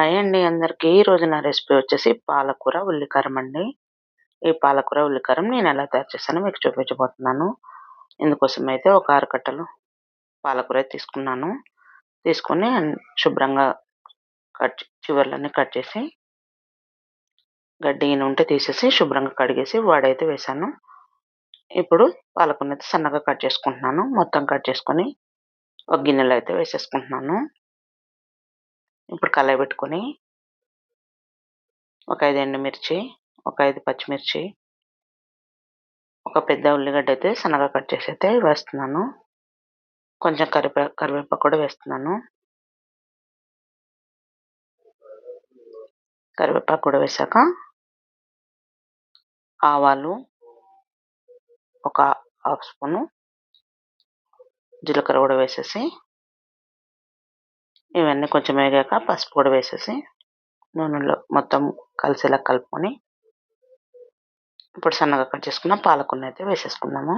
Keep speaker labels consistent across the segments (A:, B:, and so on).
A: Hi అండి అందరికీ. ఈరోజు నా రెసిపీ వచ్చేసి పాలకూర ఉల్లికారం అండి. ఈ పాలకూర ఉల్లికారం నేను ఎలా తయారు చేస్తానో మీకు చూపించబోతున్నాను. ఇందుకోసం అయితే ఒక ఆరు కట్టలు పాలకూర తీసుకున్నాను. తీసుకొని శుభ్రంగా కట్ చివర్లన్నీ కట్ చేసి గడ్డి ఉంటే తీసేసి శుభ్రంగా కడిగేసి వాడైతే వేసాను. ఇప్పుడు పాలకూరని అయితే సన్నగా కట్ చేసుకుంటున్నాను. మొత్తం కట్ చేసుకొని ఒక గిన్నెలో అయితే వేసేసుకుంటున్నాను. ఇప్పుడు కళాయి పెట్టుకొని ఒక ఐదు ఎండుమిర్చి ఒక ఐదు పచ్చిమిర్చి ఒక పెద్ద ఉల్లిగడ్డ అయితే సన్నగా కట్ చేసి అయితే వేస్తున్నాను. కొంచెం కరివే కరివేపాకు కూడా వేస్తున్నాను. కరివేపాకు కూడా వేసాక ఆవాలు ఒక హాఫ్ స్పూను జీలకర్ర కూడా వేసేసి ఇవన్నీ కొంచెం వేగాక పసుపు కూడా వేసేసి నూనెలో మొత్తం కలిసేలా కలుపుకొని ఇప్పుడు సన్నగా కట్ చేసుకున్న పాలకున్న అయితే వేసేసుకున్నాము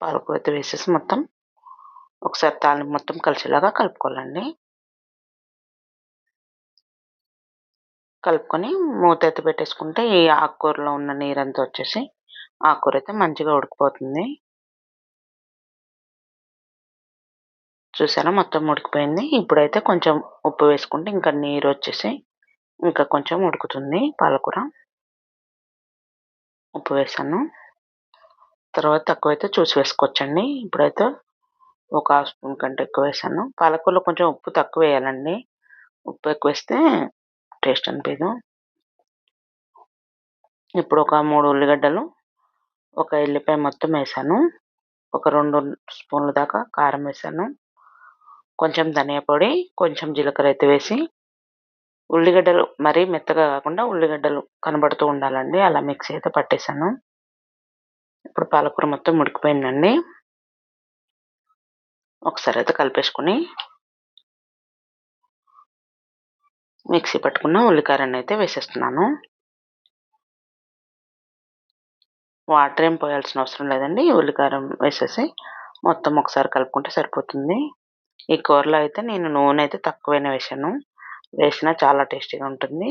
A: పాలకూర అయితే వేసేసి మొత్తం ఒకసారి తాలింపు మొత్తం కలిసేలాగా కలుపుకోవాలండి. కలుపుకొని మూత అయితే పెట్టేసుకుంటే ఈ ఆకుకూరలో ఉన్న నీరంతా వచ్చేసి ఆకుకూర అయితే మంచిగా ఉడికిపోతుంది. చూసారా? మొత్తం ఉడికిపోయింది. ఇప్పుడైతే కొంచెం ఉప్పు వేసుకుంటే ఇంకా నీరు వచ్చేసి ఇంకా కొంచెం ఉడుకుతుంది పాలకూర. ఉప్పు వేసాను. తర్వాత తక్కువైతే చూసి వేసుకోవచ్చండి. ఇప్పుడైతే ఒక హాఫ్ స్పూన్ కంటే ఎక్కువ వేసాను. పాలకూరలో కొంచెం ఉప్పు తక్కువ వేయాలండి. ఉప్పు ఎక్కువ వేస్తే టేస్ట్ అనిపించదు. ఇప్పుడు ఒక మూడు ఉల్లిగడ్డలు ఒక ఎల్లిపాయ మొత్తం వేసాను. ఒక రెండు స్పూన్ల దాకా కారం వేసాను. కొంచెం ధనియా పొడి కొంచెం జీలకర్ర అయితే వేసి ఉల్లిగడ్డలు మరీ మెత్తగా కాకుండా ఉల్లిగడ్డలు కనబడుతూ ఉండాలండి. అలా మిక్సీ అయితే పట్టేశాను ఇప్పుడు పాలకూర మొత్తం ఉడికిపోయిందండి ఒకసారి అయితే కలిపేసుకుని మిక్సీ పట్టుకున్న ఉల్లికారాన్ని అయితే వేసేస్తున్నాను. వాటర్ ఏం పోయాల్సిన అవసరం లేదండి. ఉల్లికారం వేసేసి మొత్తం ఒకసారి కలుపుకుంటే సరిపోతుంది. ఈ కూరలో అయితే నేను నూనె అయితే తక్కువైనా వేసాను వేసినా చాలా టేస్టీగా ఉంటుంది.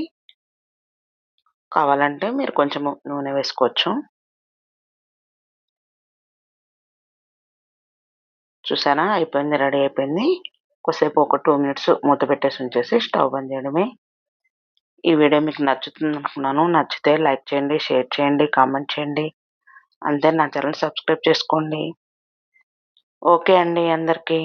A: కావాలంటే మీరు కొంచెం నూనె వేసుకోవచ్చు. చూసారా? అయిపోయింది రెడీ అయిపోయింది. కొద్దిసేపు ఒక టూ మినిట్స్ మూత పెట్టేసి ఉంచేసి స్టవ్ బంద్ చేయడమే. ఈ వీడియో మీకు నచ్చుతుంది అనుకున్నాను నచ్చితే లైక్ చేయండి షేర్ చేయండి కామెంట్ చేయండి. అంతే నా ఛానల్ సబ్స్క్రైబ్ చేసుకోండి. ఓకే అండి అందరికీ.